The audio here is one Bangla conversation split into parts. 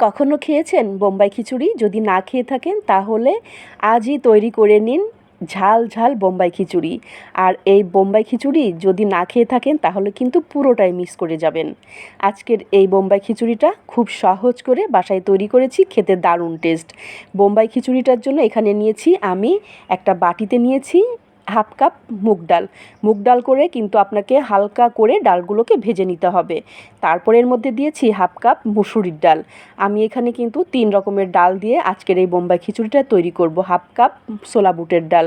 কখনো খেয়েছেন বোম্বাই খিচুড়ি? যদি না খেয়ে থাকেন, তাহলে আজই তৈরি করে নিন ঝাল ঝাল বোম্বাই খিচুড়ি। আর এই বোম্বাই খিচুড়ি যদি না খেয়ে থাকেন, তাহলে কিন্তু পুরোটাই মিস করে যাবেন। আজকের এই বোম্বাই খিচুড়িটা খুব সহজ করে বাসায় তৈরি করেছি, খেতে দারুণ টেস্ট। বোম্বাই খিচুড়িটার জন্য এখানে নিয়েছি আমি একটা বাটিতে নিয়েছি হাফ কাপ মুগ ডাল। মুগ ডাল করে কিন্তু আপনাকে হালকা করে ডালগুলোকে ভেজে নিতে হবে। তারপরে এর মধ্যে দিয়েছি হাফ কাপ মুসুরির ডাল। আমি এখানে কিন্তু তিন রকমের ডাল দিয়ে আজকের এই বোম্বাই খিচুড়িটা তৈরি করব, হাফ কাপ ছোলা বুটের ডাল।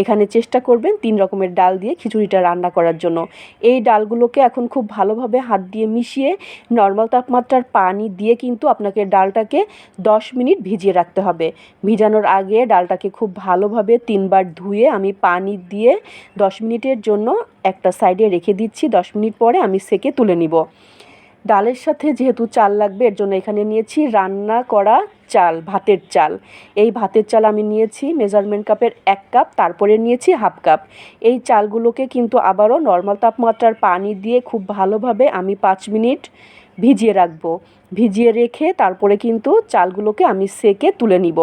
এখানে চেষ্টা করবেন তিন রকমের ডাল দিয়ে খিচুড়িটা রান্না করার জন্য। এই ডালগুলোকে এখন খুব ভালোভাবে হাত দিয়ে মিশিয়ে নর্মাল তাপমাত্রার পানি দিয়ে কিন্তু আপনাকে ডালটাকে দশ মিনিট ভিজিয়ে রাখতে হবে। ভিজানোর আগে ডালটাকে খুব ভালোভাবে তিনবার ধুয়ে আমি পানি দিয়ে দশ মিনিটের জন্য একটা সাইডে রেখে দিচ্ছি, দশ মিনিট পরে আমি সেকে তুলে নিব। ডালের সাথে যেহেতু চাল লাগবে, এর জন্য এখানে নিয়েছি রান্না করা চাল, ভাতের চাল। এই ভাতের চাল আমি নিয়েছি, মেজারমেন্ট কাপের এক কাপ, তারপরে নিয়েছি হাফ কাপ। এই চালগুলোকে কিন্তু আবারও নর্মাল তাপমাত্রার পানি দিয়ে খুব ভালোভাবে আমি পাঁচ মিনিট ভিজিয়ে রাখব। ভিজিয়ে রেখে তারপরে কিন্তু চালগুলোকে আমি সেকে তুলে নিব।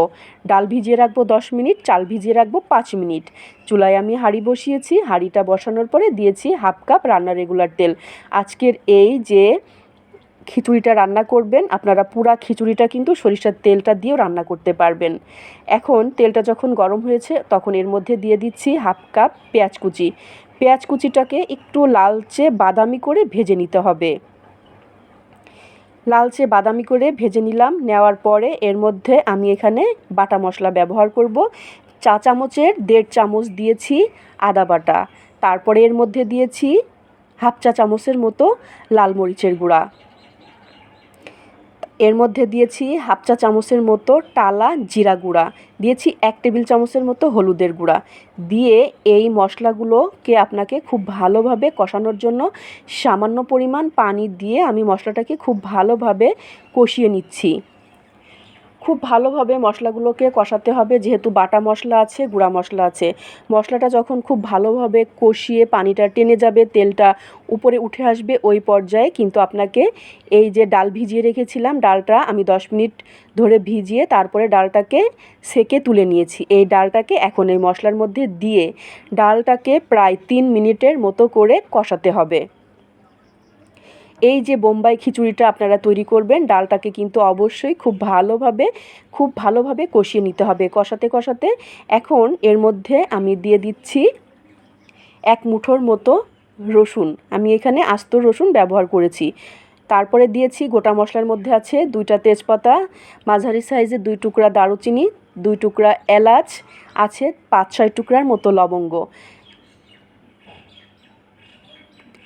ডাল ভিজিয়ে রাখব দশ মিনিট, চাল ভিজিয়ে রাখব পাঁচ মিনিট। চুলায় আমি হাঁড়ি বসিয়েছি, হাঁড়িটা বসানোর পরে দিয়েছি হাফ কাপ রান্না রেগুলার তেল। আজকের এই যে খিচুড়িটা রান্না করবেন, আপনারা পুরা খিচুড়িটা কিন্তু সরিষার তেলটা দিয়েও রান্না করতে পারবেন। এখন তেলটা যখন গরম হয়েছে, তখন এর মধ্যে দিয়ে দিচ্ছি হাফ কাপ পেঁয়াজ কুচি। পেঁয়াজ কুচিটাকে একটু লালচে বাদামি করে ভেজে নিতে হবে। লালচে বাদামি করে ভেজে নিলাম। নেওয়ার পরে এর মধ্যে আমি এখানে বাটা মশলা ব্যবহার করব। চা চামচের দেড় চামচ দিয়েছি আদা বাটা। তারপরে এর মধ্যে দিয়েছি হাফ চা চামচের মতো লাল মরিচের গুঁড়া। এর মধ্যে দিয়েছি হাফ চা চামচের মতো টালা জিরা গুঁড়া, দিয়েছি এক টেবিল চামচের মতো হলুদের গুঁড়া। দিয়ে এই মশলাগুলোকে আপনাকে খুব ভালোভাবে কষানোর জন্য সামান্য পরিমাণ পানি দিয়ে আমি মশলাটাকে খুব ভালোভাবে কষিয়ে নিচ্ছি। খুব ভালোভাবে মশলাগুলোকে কষাতে হবে। যেহেতু বাটা মশলা আছে, গুঁড়া মশলা আছে। মশলাটা যখন খুব ভালোভাবে কষিয়ে পানিটা টেনে যাবে, তেলটা উপরে উঠে আসবে ওই পর্যায়ে কিন্তু আপনাকে এই যে ডাল ভিজিয়ে রেখেছিলাম, ডালটা আমি দশ মিনিট ধরে ভিজিয়ে তারপরে ডালটাকে সেকে তুলে নিয়েছি। এই ডালটাকে এখন এই মশলার মধ্যে দিয়ে ডালটাকে প্রায় তিন মিনিটের মতো করে কষাতে হবে। এই যে বোম্বাই খিচুড়িটা আপনারা তৈরি করবেন, ডালটাকে কিন্তু অবশ্যই খুব ভালোভাবে খুব ভালোভাবে কষিয়ে নিতে হবে। কষাতে কষাতে এখন এর মধ্যে আমি দিয়ে দিচ্ছি এক মুঠোর মতো রসুন। আমি এখানে আস্ত রসুন ব্যবহার করেছি। তারপরে দিয়েছি গোটা মশলার মধ্যে আছে দুইটা তেজপাতা, মাঝারি সাইজের দুই টুকরা দারুচিনি, দুই টুকরা এলাচ, আছে পাঁচ ছয় টুকরার মতো লবঙ্গ।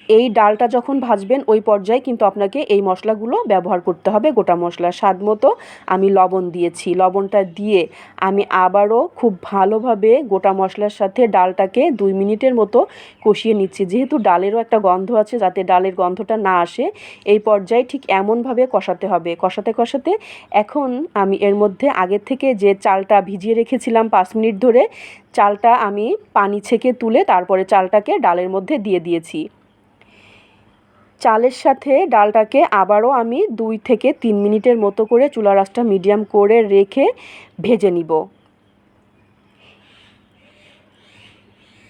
এই ডালটা যখন ভাজবেন, ওই পর্যায়ে কিন্তু আপনাকে এই মশলাগুলো ব্যবহার করতে হবে। গোটা মশলা স্বাদ মতো আমি লবণ দিয়েছি। লবণটা দিয়ে আমি আবারও খুব ভালোভাবে গোটা মশলার সাথে ডালটাকে দুই মিনিটের মতো কষিয়ে নিচ্ছি। যেহেতু ডালেরও একটা গন্ধ আছে, যাতে ডালের গন্ধটা না আসে, এই পর্যায়ে ঠিক এমনভাবে কষাতে হবে। কষাতে কষাতে এখন আমি এর মধ্যে আগের থেকে যে চালটা ভিজিয়ে রেখেছিলাম পাঁচ মিনিট ধরে, চালটা আমি পানি ছেঁকে তুলে তারপরে চালটাকে ডালের মধ্যে দিয়ে দিয়েছি। চালের সাথে ডালটাকে আবারও আমি দুই থেকে তিন মিনিটের মতো করে চুলা রাসটা মিডিয়াম করে রেখে ভেজে নিব।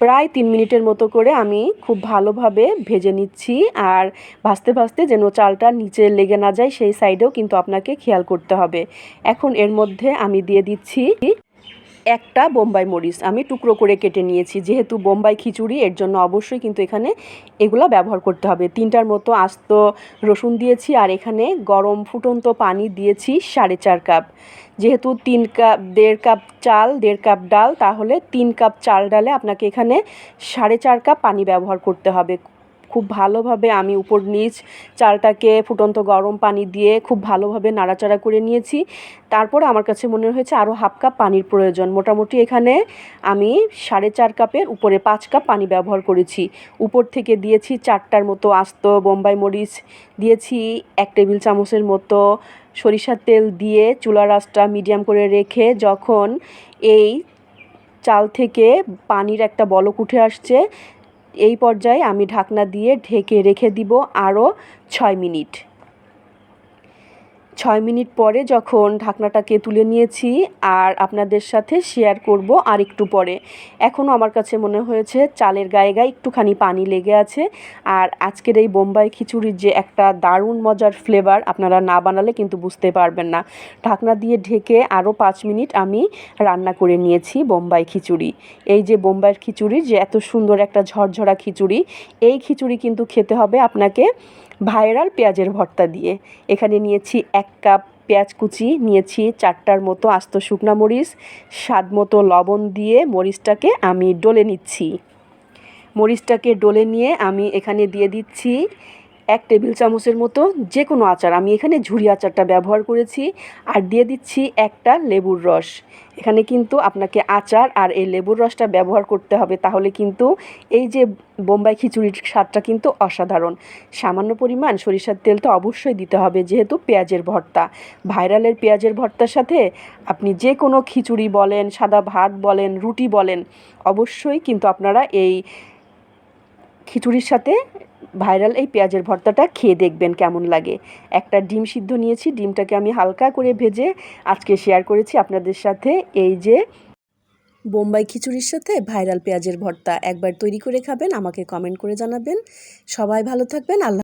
প্রায় তিন মিনিটের মতো করে আমি খুব ভালোভাবে ভেজে নিচ্ছি আর ভাজতে ভাজতে যেন চালটা নিচে লেগে না যায় সেই সাইডেও কিন্তু আপনাকে খেয়াল করতে হবে। এখন এর মধ্যে আমি দিয়ে দিচ্ছি একটা বোম্বাই মরিচ আমি টুকরো করে কেটে নিয়েছি। যেহেতু বোম্বাই খিচুড়ি, এর জন্য অবশ্যই কিন্তু এখানে এগুলো ব্যবহার করতে হবে। তিনটার মতো আস্ত রসুন দিয়েছি আর এখানে গরম ফুটন্ত পানি দিয়েছি সাড়ে চার কাপ। যেহেতু তিন কাপ, দেড় কাপ চাল, দেড় কাপ ডাল, তাহলে তিন কাপ চাল ডালে আপনাকে এখানে সাড়ে চার কাপ পানি ব্যবহার করতে হবে। খুব ভালোভাবে আমি উপর নিচ চালটাকে ফুটন্ত গরম পানি দিয়ে খুব ভালোভাবে নাড়াচাড়া করে নিয়েছি। তারপর আমার কাছে মনে হয়েছে আরও হাফ কাপ পানির প্রয়োজন। মোটামুটি এখানে আমি সাড়ে চার কাপের উপরে পাঁচ কাপ পানি ব্যবহার করেছি। উপর থেকে দিয়েছি চারটার মতো আস্ত বোম্বাই মরিচ, দিয়েছি এক টেবিল চামচের মতো সরিষার তেল দিয়ে চুলা রাসটা মিডিয়াম করে রেখে যখন এই চাল থেকে পানির একটা বলক উঠে আসছে এই পর্যায়ে আমি ঢাকনা দিয়ে ঢেকে রেখে দিব আরও ছয় মিনিট। ছয় মিনিট পরে যখন ঢাকনাটাকে তুলে নিয়েছি আর আপনাদের সাথে শেয়ার করব আর একটু পরে। এখনও আমার কাছে মনে হয়েছে চালের গায়ে গায়ে একটুখানি পানি লেগে আছে। আর আজকের এই বোম্বাই খিচুড়ির যে একটা দারুণ মজার ফ্লেভার আপনারা না বানালে কিন্তু বুঝতে পারবেন না। ঢাকনা দিয়ে ঢেকে আরও পাঁচ মিনিট আমি রান্না করে নিয়েছি বোম্বাই খিচুড়ি। এই যে বোম্বাইয়ের খিচুড়ি যে এত সুন্দর একটা ঝরঝরা খিচুড়ি, এই খিচুড়ি কিন্তু খেতে হবে আপনাকে ভাইরাল পেঁয়াজের ভর্তা দিয়ে। এখানে নিয়েছি এক কাপ পেঁয়াজ কুচি, নিয়েছি চারটার মতো আস্ত শুকনা মরিচ, স্বাদ মতো লবণ দিয়ে মরিচটাকে আমি ডলে নিচ্ছি। মরিচটাকে ডলে নিয়ে আমি এখানে দিয়ে দিচ্ছি এক টেবিল চামচের মতো যে কোনো আচার। আমি এখানে ঝুড়ি আচারটা ব্যবহার করেছি আর দিয়ে দিচ্ছি একটা লেবুর রস। এখানে কিন্তু আপনাকে আচার আর এই লেবুর রসটা ব্যবহার করতে হবে, তাহলে কিন্তু এই যে বোম্বাই খিচুড়ির স্বাদটা কিন্তু অসাধারণ। সামান্য পরিমাণ সরিষার তেল তো অবশ্যই দিতে হবে, যেহেতু পেঁয়াজের ভর্তা। ভাইরালের পেঁয়াজের ভর্তার সাথে আপনি যে কোনো খিচুড়ি বলেন, সাদা ভাত বলেন, রুটি বলেন, অবশ্যই কিন্তু আপনারা এই খিচুড়ির সাথে ভাইরাল এই পেঁয়াজের ভর্তাটা খেয়ে দেখবেন কেমন লাগে। একটা ডিম সিদ্ধ নিয়েছি, ডিমটাকে আমি হালকা করে ভেজে আজকে শেয়ার করেছি আপনাদের সাথে। এই যে বোম্বাই খিচুড়ির সাথে ভাইরাল পেঁয়াজের ভর্তা একবার তৈরি করে খাবেন, আমাকে কমেন্ট করে জানাবেন। সবাই ভালো থাকবেন, আল্লাহ